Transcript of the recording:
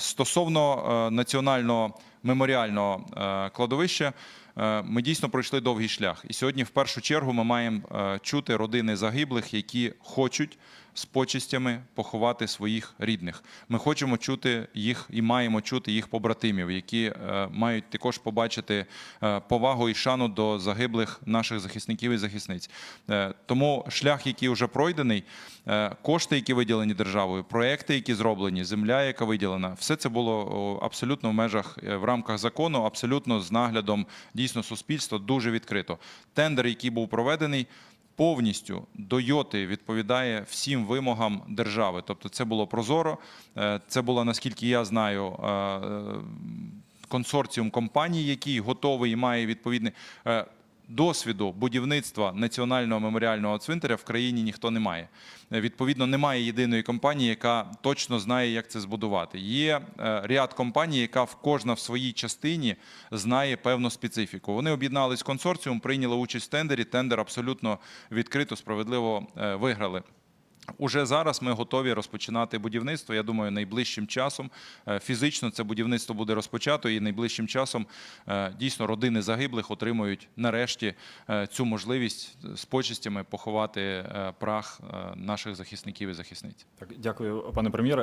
Стосовно е, національного меморіального е, кладовища, е, ми дійсно пройшли довгий шлях. І сьогодні, в першу чергу, ми маємо е, чути родини загиблих, які хочуть з почестями поховати своїх рідних. Ми хочемо чути їх і маємо чути їх побратимів, які мають також побачити повагу і шану до загиблих наших захисників і захисниць. Тому шлях, який вже пройдений, кошти, які виділені державою, проекти, які зроблені, земля, яка виділена, все це було абсолютно в межах в рамках закону, абсолютно з наглядом дійсно суспільства, дуже відкрито. Тендер, який був проведений. Повністю до йоти відповідає всім вимогам держави. Тобто, це було прозоро. е, Це було, наскільки я знаю, е, консорціум компаній, який готовий і має відповідний е, досвіду будівництва національного меморіального цвинтаря в країні ніхто не має. Відповідно, немає єдиної компанії, яка точно знає, як це збудувати. Є е, ряд компаній, яка в кожна в своїй частині знає певну специфіку. Вони об'єднались консорціум, прийняли участь в тендері. Тендер абсолютно відкрито, справедливо е, виграли. Уже зараз ми готові розпочинати будівництво. Я думаю, найближчим часом е, фізично це будівництво буде розпочато, і найближчим часом е, дійсно родини загиблих отримують нарешті е, цю можливість з почестями поховати прах наших захисників і захисниць. Так, дякую, пане прем'єре.